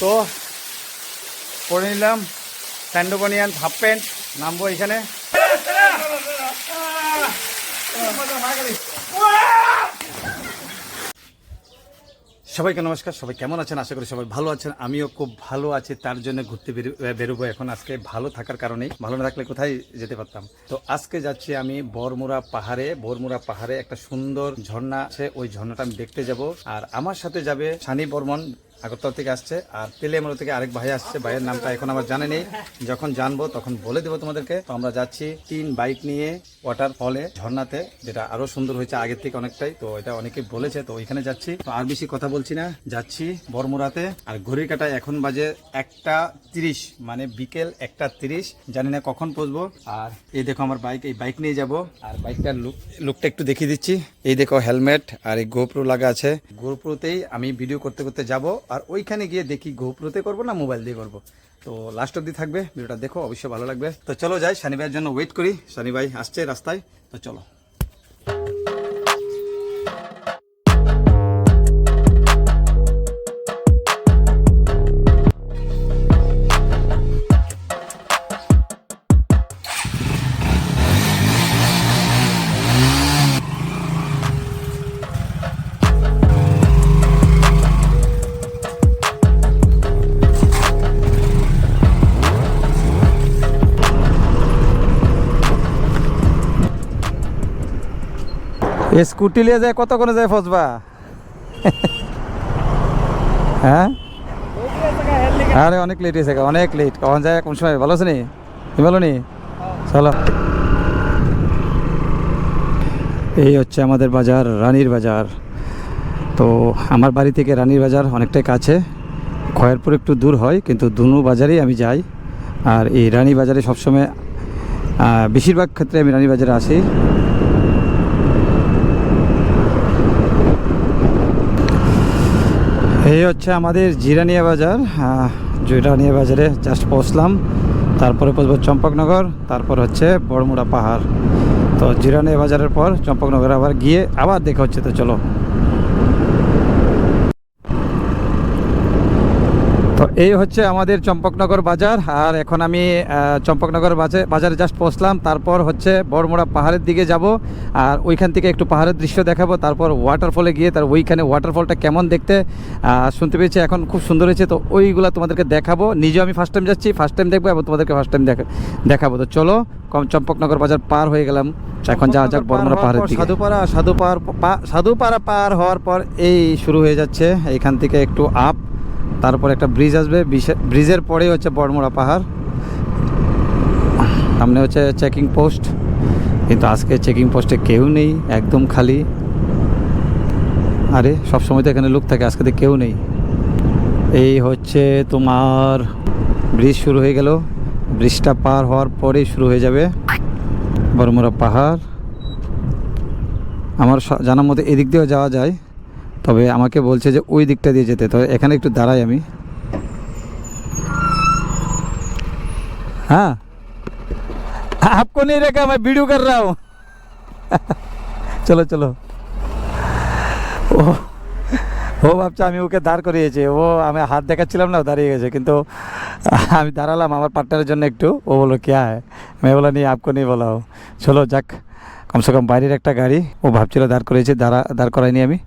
তো, পরে নিলাম স্যান্ডোবনিয়ান হাফ প্যান্ট, নামবো এখানে। সবাইকে নমস্কার, সবাই কেমন আছেন? আশা করি সবাই ভালো আছেন। আমিও খুব ভালো আছি, তার জন্য ঘুরতে বেরো- বেরোবো এখন আজকে ভালো থাকার কারণেই। ভালো না থাকলে কোথায় যেতে পারতাম? তো আজকে যাচ্ছি আমি বরমুরা পাহাড়ে। বরমুরা পাহাড়ে একটা সুন্দর ঝর্ণা আছে, ওই ঝর্ণাটা আমি দেখতে যাব। আর আমার সাথে যাবে সানি বর্মন আগরতলা থেকে আসছে, আর তেলেমুড়ো থেকে আরেক ভাই আসছে। ভাইয়ের নামটা এখন আমার জানা নেই যখন জানব, তখন বলে দেবো তোমাদেরকে। তো আমরা যাচ্ছি তিন বাইক নিয়ে ওয়াটার ফলে ঝর্ণাতে, যেটা আরও সুন্দর হয়েছে আগের থেকে অনেকটাই। তো এটা অনেকে বলেছে, তো ওইখানে যাচ্ছি। তো আর বেশি কথা বলছি না। যাচ্ছি বরমুরাতে আর ঘড়ির কাটায় এখন বাজে একটা তিরিশ মানে বিকেল একটা তিরিশ। জানি না কখন পৌঁছবো। আর এই দেখো আমার বাইক, এই বাইক নিয়ে যাব। আর বাইকটার লুক, লুকটা একটু দেখিয়ে দিচ্ছি। এই দেখো হেলমেট আর এই গোপ্রো লাগা আছে। গোপ্রোতেই আমি ভিডিও করতে করতে যাব। আর ওইখানে গিয়ে দেখি গোপ্রোতে করব না মোবাইল দিয়ে করব। তো লাস্ট অব্দি থাকবে, ভিডিওটা দেখো, অবশ্যই ভালো লাগবে। তো চলো যাই শানি ভাইয়ের জন্য ওয়েট করি। শানি ভাই আসছে রাস্তায়, তো চলো। স্কুটি নিয়ে যায় কত করে যায় ফসবা হ্যাঁ? আরে, অনেক লেট হয়েছে অনেক লেট কখন যায়, কোন সময়? ভালো আছে নি? তুমি ভালো নি? চলো। এই হচ্ছে আমাদের বাজার, রানীর বাজার। তো আমার বাড়ি থেকে রানীর বাজার অনেকটাই কাছে। খয়েরপুর একটু দূর হয়, কিন্তু দুনু বাজারেই আমি যাই। আর এই রানী বাজারে সবসময় বেশিরভাগ ক্ষেত্রে আমি রানী বাজারে আসি। এই হচ্ছে আমাদের জিরানিয়া বাজার জিরানিয়া বাজারে জাস্ট পৌঁছলাম। তারপরে পৌঁছবো চম্পকনগর, তারপর হচ্ছে বড়মুড়া পাহাড়। তো জিরানিয়া বাজারের পর চম্পকনগর আবার গিয়ে আবার দেখা হচ্ছে, তো চলো। তো এই হচ্ছে আমাদের চম্পকনগর বাজার। আর এখন আমি চম্পকনগর বাজে- বাজারে জাস্ট পৌঁছলাম। তারপর হচ্ছে বড়মোড়া পাহাড়ের দিকে যাব। আর ওইখান থেকে একটু পাহাড়ের দৃশ্য দেখাবো। তারপর ওয়াটারফলে গিয়ে তার ওইখানে ওয়াটারফলটা কেমন দেখতে শুনতে পেয়েছি। এখন খুব সুন্দর হয়েছে। তো ওইগুলো তোমাদেরকে দেখাবো। নিজেও আমি ফার্স্ট টাইম যাচ্ছি। ফার্স্ট টাইম দেখব এবং তোমাদেরকে ফার্স্ট টাইম দেখাবো। তো চলো কম চম্পকনগর বাজার পার হয়ে গেলাম। এখন যাওয়া যাক বড়মোড়া পাহাড়ের দিকে। সাধুপাড়া সাধুপাড়া সাধুপাড়া পার হওয়ার পর এই শুরু হয়ে যাচ্ছে। এখান থেকে একটু আপ তারপর একটা ব্রিজ আসবে ব্রিজে- ব্রিজের পরেই হচ্ছে বড়মোড়া পাহাড়। সামনে হচ্ছে চেকিং পোস্ট। কিন্তু আজকে চেকিং পোস্টে কেউ নেই, একদম খালি। আরে সব সময় তো এখানে লোক থাকে, আজকে তো কেউ নেই। এই হচ্ছে তোমার ব্রিজ শুরু হয়ে গেল। ব্রিজটা পার হওয়ার পরেই শুরু হয়ে যাবে বড়মোড়া পাহাড়। আমার জানার মতো এদিক দিয়েও যাওয়া যায়। তবে আমাকে বলছে যে ওই দিকটা দিয়ে যেতে তবে এখানে একটু দাঁড়াই আমি हाँ आपको नहीं रखा मैं वीडियो कर रहा हूँ চলো চলো ও ও ভাবছে আমি ওকে দাঁড় করিয়েছি ও আমি হাত দেখাচ্ছিলাম না ও দাঁড়িয়ে গেছে কিন্তু আমি দাঁড়ালাম আমার পার্টনারের জন্য একটু ও বলো क्या है मैं बोला नहीं आपको नहीं बोला हो চলো যাক কমসে কম বাইরের একটা গাড়ি ও ভাবছিল দাঁড় করিয়েছে দাঁড়া দাঁড় করাইনি আমি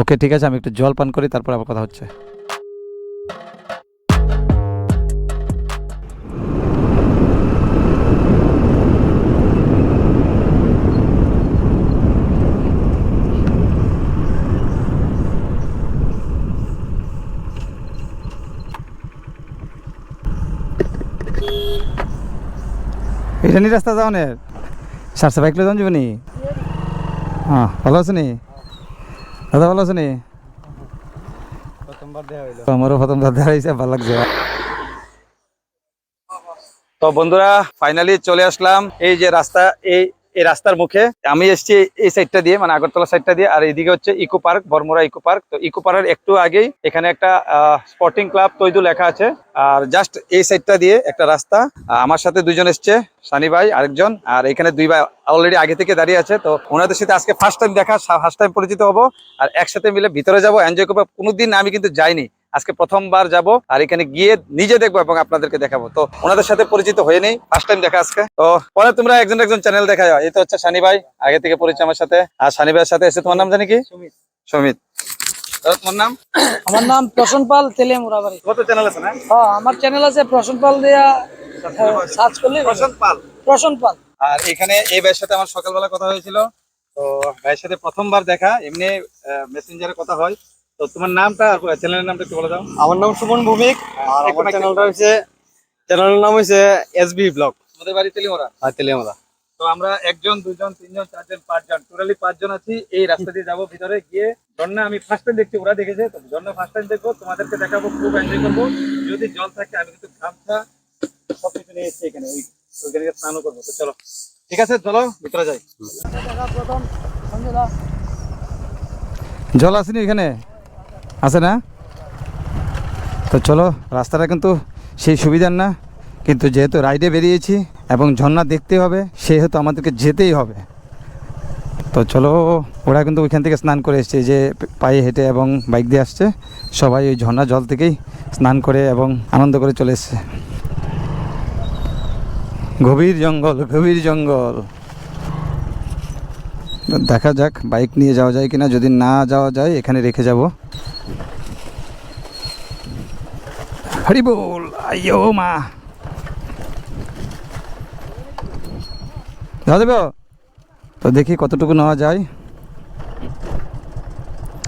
ওকে, ঠিক আছে, আমি একটু জল পান করি, তারপর আবার কথা হচ্ছে। রাস্তা যাও নে সারসা বাইক যান যাবনি হ্যাঁ ভালো আছে নি? দাদা ভালো আছে নি প্রথমবার দেওয়া হইল। আমারও প্রথম দাদা হয়েছে ভালো লাগছে। তো বন্ধুরা ফাইনালি চলে আসলাম। এই যে রাস্তা এই এই রাস্তার মুখে। আমি এসেছি এই সাইডটা দিয়ে মানে আগরতলা সাইডটা দিয়ে, আর এইদিকে হচ্ছে ইকো পার্ক বর্মরা ইকো পার্ক। তো ইকো পার্কের একটু আগেই এখানে একটা স্পোর্টিং ক্লাব তৈদু লেখা আছে। আর জাস্ট এই সাইডটা দিয়ে একটা রাস্তা। আমার সাথে দুজন এসছে, সানি ভাই আরেকজন, আর এখানে দুই ভাই অলরেডি আগে থেকে দাঁড়িয়ে আছে। তো ওনাদের সাথে আজকে ফার্স্ট টাইম দেখা ফার্স্ট টাইম পরিচিত হব। আর একসাথে মিলে ভিতরে যাব এনজয় করব। কোনোদিন আমি কিন্তু যাইনি। আজকে প্রথমবার যাব আর এখানে গিয়ে নিজে দেখব এবং আপনাদেরকে দেখাবো। তো ওনাদের সাথে পরিচিত হয়ে নেই ফার্স্ট টাইম দেখা আজকে। তো পরে তোমরা একজন একজন চ্যানেল দেখা যাও এই তো হচ্ছে সানি ভাই আগে থেকে পরিচয় আমার সাথে। আর সানি ভাইয়ের সাথে এসে তোমার নাম জানি কি? সমিত। তোমার নাম? আমার নাম প্রসন্ন পাল তেলে মোরাবাড়ি কত চ্যানেল আছে না? হ্যাঁ আমার চ্যানেল আছে পাল দিয়া সার্চ করলে প্রশান্ত পাল? আর এখানে এই ভাইয়ের সাথে আমার সকালবেলা কথা হয়েছিল। তো ভাইয়ের সাথে প্রথমবার দেখা এমনি মেসেঞ্জারে কথা হয়। তো তোমার নামটা আর চ্যানেলের নামটা একটু বলে দাও। আমার নাম সুমন ভৌমিক আর আমার চ্যানেলটা হচ্ছে চ্যানেলের নাম হচ্ছে এসবি ব্লগ আমাদের বাড়ি তেলিমরা আর তেলেমালা তো আমরা একজন দুজন তিনজন চারজন পাঁচজন টোটালি পাঁচজন আছি। এই রাস্তা দিয়ে যাব ভিতরে গিয়ে ঝর্ণা আমি ফার্স্ট টাইম দেখছি ওরা দেখেছে। তো ঝর্ণা ফার্স্ট টাইম দেখব তোমাদেরকে দেখাবো খুব এনজয় করব। যদি জল থাকে আমি কিন্তু গামছা সব কিছু নিয়ে এসেছি এখানে ওই ওইখানে স্নানও করব। তো চলো। ঠিক আছে চলো ভিতরে যাই। দেখা প্রথম সঞ্জয় জল আসেনি এখানে? আছে না? তো চলো, রাস্তাটা কিন্তু সেই সুবিধার না। কিন্তু যেহেতু রাইডে বেরিয়েছি এবং ঝর্ণা দেখতে হবে, সেহেতু আমাদেরকে যেতেই হবে। তো চলো, ওরা কিন্তু ওইখান থেকে স্নান করে এসছে যে পায়ে হেঁটে এবং বাইক দিয়ে আসছে। সবাই ওই ঝর্ণা জল থেকেই স্নান করে এবং আনন্দ করে চলে এসছে। গভীর জঙ্গল গভীর জঙ্গল। দেখা যাক বাইক নিয়ে যাওয়া যায় কিনা। যদি না যাওয়া যায়, এখানে রেখে যাব। হরি বল আইও মা। যাওয়া দেব তো দেখি কতটুকু নেওয়া যায়।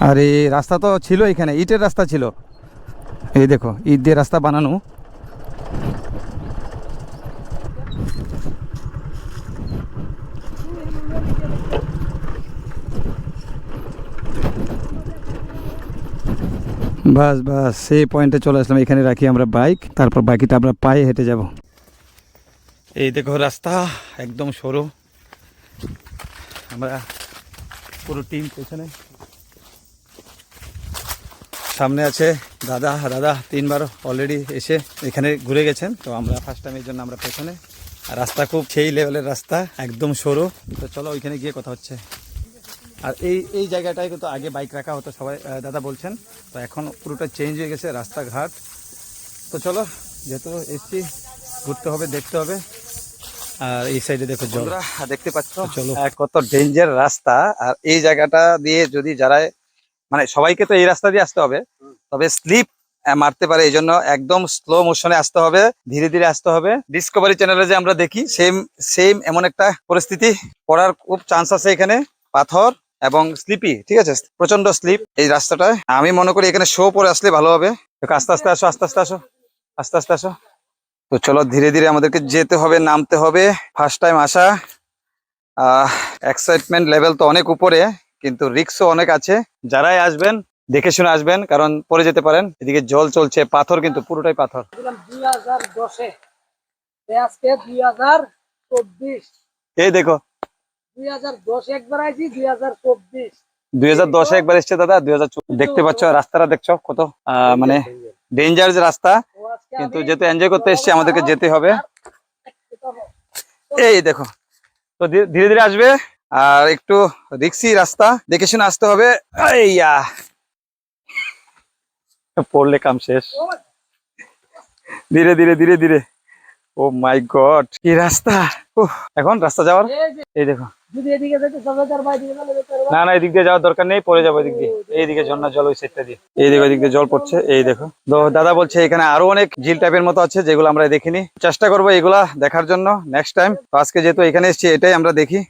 আর, রাস্তা তো ছিল এখানে, ইটের রাস্তা ছিল। এই দেখো, ইট দিয়ে রাস্তা বানানো। বাস বাস, সেই পয়েন্টে চলে আসলাম। এখানে রাখি আমরা বাইক তারপর বাকিটা আমরা পায়ে হেঁটে যাব। এই দেখো রাস্তা, একদম সরু। আমরা পুরো টিম পেছনে। সামনে আছে দাদা দাদা তিনবার অলরেডি এসে এখানে ঘুরে গেছেন। তো আমরা ফার্স্ট টাইমের জন্য আমরা পেছনে। রাস্তা খুব সেই লেভেলের রাস্তা, একদম সরু। তো চলো ওইখানে গিয়ে কথা হচ্ছে। আর এই এই জায়গাটায় কিন্তু আগে বাইক রাখা হতো সবাই দাদা বলছেন। তো এখন পুরোটা চেঞ্জ হয়ে গেছে রাস্তাঘাট। তো চলো যেহেতু এসছি ঘুরতে হবে দেখতে হবে। আর এই সাইডে দেখো জল। দেখতে পাচ্ছ? চলো। কত ডেঞ্জার রাস্তা। আর এই জায়গাটা দিয়ে যদি যারা মানে সবাইকে তো এই রাস্তা দিয়ে আসতে হবে। তবে স্লিপ মারতে পারে। এই জন্য একদম স্লো মোশনে আসতে হবে। ধীরে ধীরে আসতে হবে। ডিসকভারি চ্যানেলে যে আমরা দেখি সেম সেম এমন একটা পরিস্থিতি পড়ার খুব চান্স আছে এখানে। পাথর এবং স্লিপি ঠিক আছে? প্রচণ্ড স্লিপ এই রাস্তাটায়। আমি মনে করি এখানে শো পরে আসলে ভালো হবে। আস্তে আস্তে আসো আস্তে আস্তে আসো। আস্তে আস্তে আসো। তো চলো ধীরে ধীরে আমাদেরকে যেতে হবে নামতে হবে। ফার্স্ট টাইম আসা। এক্সাইটমেন্ট লেভেল তো অনেক উপরে কিন্তু রিক্সও অনেক আছে। যারাই আসবেন দেখে শুনে আসবেন কারণ পরে যেতে পারেন। এদিকে জল চলছে পাথর কিন্তু পুরোটাই পাথর। দুই হাজার দশে। আজকে দুই হাজার চব্বিশ। এই দেখো একবার আইছি দুই হাজার চব্বিশ। দুই হাজার দশে একবার এসছে দাদা দুই হাজার দেখতে পাচ্ছ রাস্তাটা দেখছ কত মানে ডেঞ্জার রাস্তা। কিন্তু যেহেতু এনজয় করতে এসছি আমাদেরকে যেতে হবে। এই দেখো তো ধীরে ধীরে আসবে। আর একটু রিক্সি রাস্তা দেখে শুনে আসতে হবে। এইয়া পড়লে কাম শেষ। ধীরে ধীরে ধীরে ধীরে। ও মাই গড কি রাস্তা। এখন রাস্তা যাওয়ার? এই দেখো। যদি এদিকে যেতে সবাই তার বাইরে গেলে যেতে না না এদিক দিয়ে যাওয়ার দরকার নেই পরে যাব এদিক দিয়ে। এইদিকে ঝর্ণা জল ওই সাইডটা দিয়ে। এইদিকে ওইদিক দিয়ে জল পড়ছে এই দেখো। তো দাদা বলছে এখানে আরও অনেক ঝিল টাইপের মতো আছে যেগুলো আমরা দেখিনি। চেষ্টা করব এগুলা দেখার জন্য নেক্সট টাইম আজকে যেহেতু এখানে এসেছি এটাই আমরা দেখি।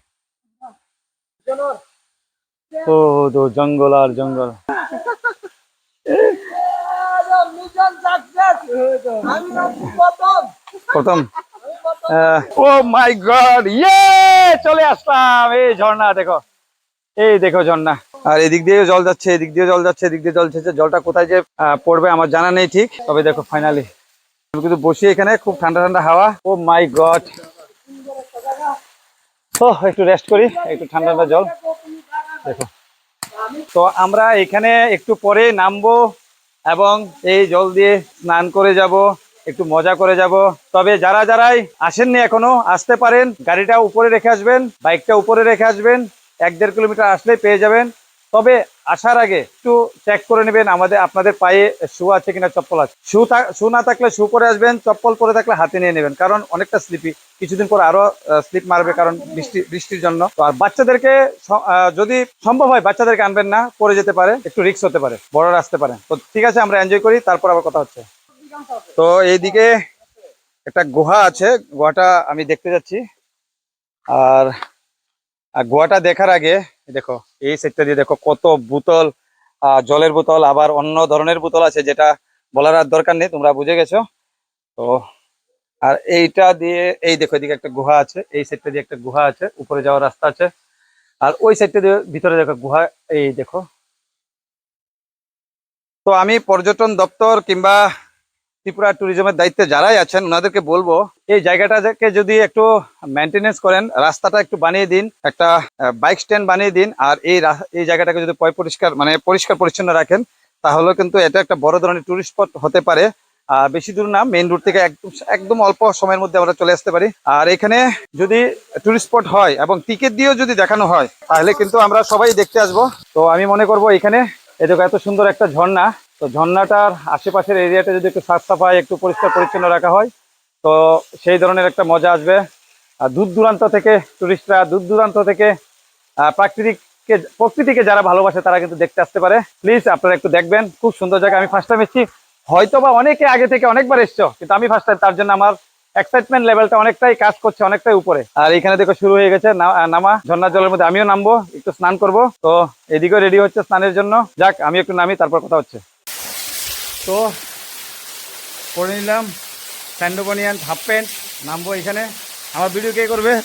ও তো জঙ্গল আর জঙ্গল। প্রথম। ও মাই গড ইয়ে চলে আসলাম। এই ঝর্ণা, দেখো। এই দেখো ঝর্ণা। আর এদিক দিয়ে জল যাচ্ছে, এদিক দিয়ে জল যাচ্ছে, এদিক দিয়ে জল যাচ্ছে জলটা কোথায় যে পড়বে আমার জানা নেই ঠিক। তবে দেখো ফাইনালি আমি কিন্তু বসি এখানে, খুব ঠান্ডা ঠান্ডা হাওয়া। ও মাই গড। ও একটু রেস্ট করি, একটু ঠান্ডা ঠান্ডা জল। দেখো। তো আমরা এখানে একটু পরে নামবো এবং এই জল দিয়ে স্নান করে যাব। একটু মজা করে যাব। তবে যারা যারাই আসেননি এখনও, আসতে পারেন। গাড়িটা উপরে রেখে আসবেন, বাইকটা উপরে রেখে আসবেন। এক দেড় কিলোমিটার আসলে পেয়ে যাবেন। তবে আসার আগে একটু চেক করে নেবেন, আমাদের, আপনাদের পায়ে শু আছে কিনা, চপ্পল আছে। শু শু না থাকলে শু পরে আসবেন, চপ্পল পরে থাকলে হাতে নিয়ে নেবেন। কারণ অনেকটা স্লিপি কিছুদিন পর আরও স্লিপ মারবে কারণ বৃষ্টি, বৃষ্টির জন্য। তো আর বাচ্চাদেরকে যদি সম্ভব হয়, বাচ্চাদেরকে আনবেন না পরে যেতে পারে, একটু রিস্ক হতে পারে, বড়রা আসতে পারে। তো ঠিক আছে, আমরা এনজয় করি, তারপর আবার কথা হচ্ছে। তো এইদিকে একটা গুহা আছে, গুহাটা আমি দেখতে যাচ্ছি। আর গোয়াটা দেখার আগে, দেখো, এই সেটটা দিয়ে দেখো কত বোতল জলের বোতল, আবার অন্য ধরনের বোতল আছে যেটা বলার আর দরকার নেই, তোমরা বুঝে গেছো। তো, আর এইটা দিয়ে, এই দেখো, এদিকে একটা গুহা আছে, এই সাইডটা দিয়ে একটা গুহা আছে, উপরে যাওয়ার রাস্তা আছে। আর ওই সাইডটা দিয়ে ভিতরে দেখো গুহা, এই দেখো। তো আমি পর্যটন দপ্তর কিংবা ত্রিপুরা ট্যুরিজমের দায়িত্বে যারাই আছেন, ওনাদেরকে বলব, এই জায়গাটাকে যদি একটু মেনটেনেন্স করেন, রাস্তাটা একটু বানিয়ে দিন, একটা বাইক স্ট্যান্ড বানিয়ে দিন, আর এই এই জায়গাটাকে যদি পয় পরিষ্কার মানে পরিষ্কার পরিচ্ছন্ন রাখেন তাহলে কিন্তু এটা একটা বড় ধরনের টুরিস্ট স্পট হতে পারে। আর বেশি দূর না মেইন রুট থেকে একদম একদম অল্প সময়ের মধ্যে আমরা চলে আসতে পারি। আর এখানে যদি টুরিস্ট স্পট হয় এবং টিকিট দিয়েও যদি দেখানো হয়, তাহলে কিন্তু আমরা সবাই দেখতে আসব। তো আমি মনে করব এখানে, এই দেখো এত সুন্দর একটা ঝর্ণা। তো ঝর্ণাটার আশেপাশের এরিয়াটা যদি একটু সাফ সাফাই একটু পরিষ্কার পরিচ্ছন্ন রাখা হয়, তো সেই ধরনের একটা মজা আসবে। আর দূর দূরান্ত থেকে টুরিস্টরা দূর দূরান্ত থেকে প্রাকৃতিককে, প্রকৃতিকে যারা ভালোবাসে তারা কিন্তু দেখতে আসতে পারে। প্লিজ আপনারা একটু দেখবেন, খুব সুন্দর জায়গা। আমি ফার্স্ট টাইম এসেছি। হয়তো বা অনেকে আগে থেকে অনেকবার এসছো, কিন্তু আমি ফার্স্ট টাইম তার জন্য আমার এক্সাইটমেন্ট লেভেলটা অনেকটাই কাজ করছে, অনেকটাই উপরে। আর এখানে দেখো শুরু হয়ে গেছে নামা। ঝর্ণার জলের মধ্যে আমিও নামবো, একটু স্নান করব। তো এদিকেও রেডি হচ্ছে স্নানের জন্য। যাক, আমি একটু নামি, তারপর কথা হচ্ছে। তো পরে নিলাম স্যান্ডোবনিয়ান হাফ প্যান্ট নামবো এখানে আমার ভিডিও কে করবে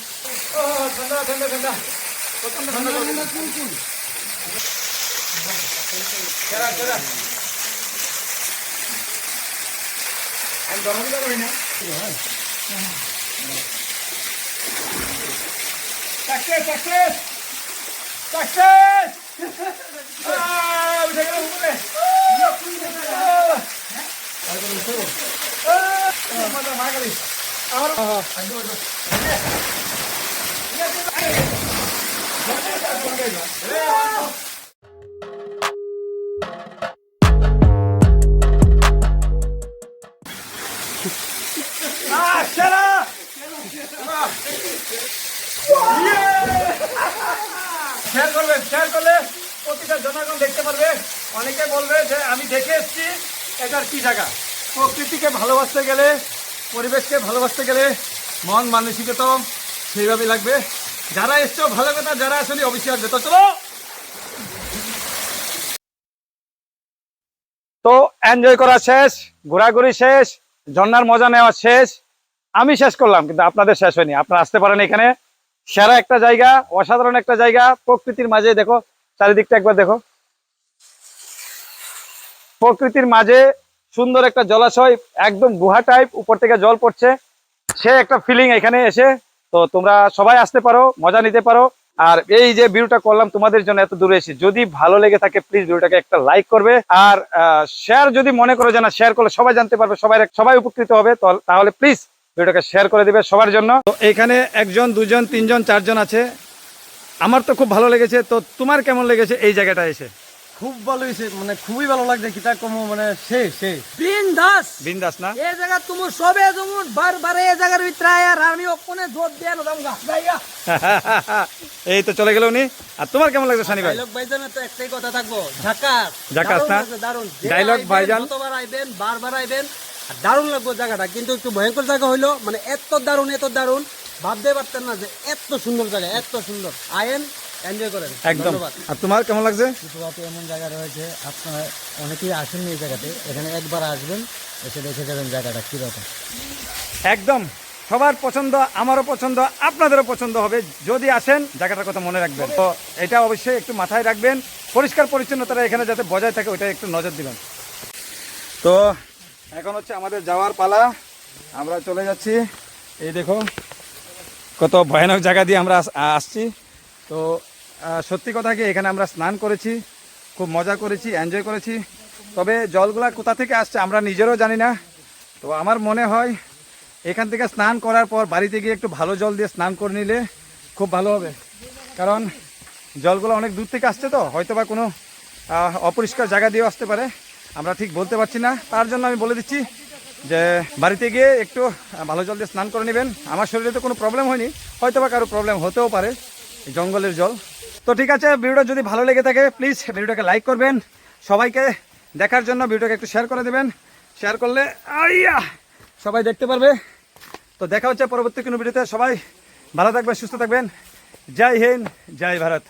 success! Success! 잘 걸래 잘 걸래 প্রতিটা জনগণ দেখতে পারবে। অনেকে বলবে যে, আমি দেখে এসেছি, এটার কি জায়গা? প্রকৃতিকে ভালোবাসতে গেলে, পরিবেশকে ভালোবাসতে গেলে মন মানসিকতা সেইভাবে লাগবে। যারা এসছো, ভালো কথা, যারা আসলে অবশ্যই আসবে। তো চলো। তো এনজয় করা শেষ, ঘোরাঘুরি শেষ, ঝর্ণার মজা নেওয়া শেষ। আমি শেষ করলাম, কিন্তু আপনাদের শেষ হয়নি। আপনারা আসতে পারেন এখানে। সেরা একটা জায়গা, অসাধারণ একটা জায়গা। প্রকৃতির মাঝে, দেখো চারিদিকটা একবার দেখো। প্রকৃতির মাঝে সুন্দর একটা জলাশয়, একদম গুহা টাইপ উপর থেকে জল পড়ছে। সে একটা ফিলিং এখানে এসে, তো তোমরা সবাই আসতে পারো, মজা নিতে পারো। আর এই যে ভিডিওটা করলাম তোমাদের জন্য এত দূরে এসে, যদি ভালো লেগে থাকে প্লিজ ভিডিওটাকে একটা লাইক করবে। আর শেয়ার যদি মনে করো যে না শেয়ার করলে সবাই জানতে পারবে, সবাই সবাই উপকৃত হবে তাহলে প্লিজ ভিডিওটাকে শেয়ার করে দিবে সবার জন্য। তো এখানে একজন, দুজন, তিনজন, চারজন আছে। আমার তো খুব ভালো লেগেছে তো তোমার কেমন লেগেছে এই জায়গাটা এসে? খুব ভালো হয়েছে মানে খুবই ভালো লাগছে কিতা কমো মানে শেষ শেষ বিন্দাস! বিন্দাস না? এই জায়গা তুমি সবে যেমন বারবার এই জায়গার ভিতরে আর আমি ওখানে জোর দিয়ে নদাম গাছ গাইয়া এই তো চলে গেল উনি। আর তোমার কেমন লাগছে সানি ভাই? ডায়লগ ভাইজানের তো একটাই কথা থাকব ঝাকাস। ঝাকাস না? দারুণ। Dialogue আইবেন, ভাইজান। যতবার আইবেন বারবার আইবেন দারুণ লাগবে জায়গাটা কিন্তু একটু ভয়ঙ্কর জায়গা হইল মানে এত দারুণ এত দারুণ। ভাবতে পারতেন না যে এত সুন্দর জায়গা এত সুন্দর। আয়েন এনজয় করেন। একদম। আর তোমার কেমন লাগছে? ত্রিপুরাতে এমন জায়গা রয়েছে আপনারা অনেকেই আসেননি এই জায়গাতে এখানে একবার আসবেন এসে দেখে যাবেন জায়গাটা কীরকম। একদম। সবার পছন্দ আমারও পছন্দ আপনাদেরও পছন্দ হবে। যদি আসেন জায়গাটার কথা মনে রাখবেন। তো এটা অবশ্যই একটু মাথায় রাখবেন। পরিষ্কার পরিচ্ছন্নতাটা এখানে যাতে বজায় থাকে ওইটা একটু নজর দিবেন। তো এখন হচ্ছে আমাদের যাওয়ার পালা। আমরা চলে যাচ্ছি। এই দেখো কত ভয়ানক জায়গা দিয়ে আমরা আসছি। তো সত্যি কথা কি, এখানে আমরা স্নান করেছি, খুব মজা করেছি এনজয় করেছি। তবে জলগুলা কোথা থেকে আসছে আমরা নিজেরও জানি না। তো আমার মনে হয়, এখান থেকে স্নান করার পর বাড়িতে গিয়ে একটু ভালো জল দিয়ে স্নান করে নিলে খুব ভালো হবে। কারণ, জলগুলো অনেক দূর থেকে আসছে তো হয়তো বা কোনো অপরিষ্কার জায়গা দিয়েও আসতে পারে। আমরা ঠিক বলতে পারছি না। তার জন্য আমি বলে দিচ্ছি যে বাড়িতে গিয়ে একটু ভালো জল দিয়ে স্নান করে নেবেন। আমার শরীরে তো কোনো প্রবলেম হয়নি। হয়তো বা কারও প্রবলেম হতেও পারে জঙ্গলের জল। তো ঠিক আছে, ভিডিওটা যদি ভালো লেগে থাকে প্লিজ ভিডিওটাকে লাইক করবেন। সবাইকে দেখার জন্য ভিডিওটাকে একটু শেয়ার করে দেবেন। শেয়ার করলে, আইয়া! সবাই দেখতে পারবে। তো দেখা হচ্ছে পরবর্তী কোনো ভিডিওতে। সবাই ভালো থাকবেন, সুস্থ থাকবেন। জয় হিন্দ, জয় ভারত।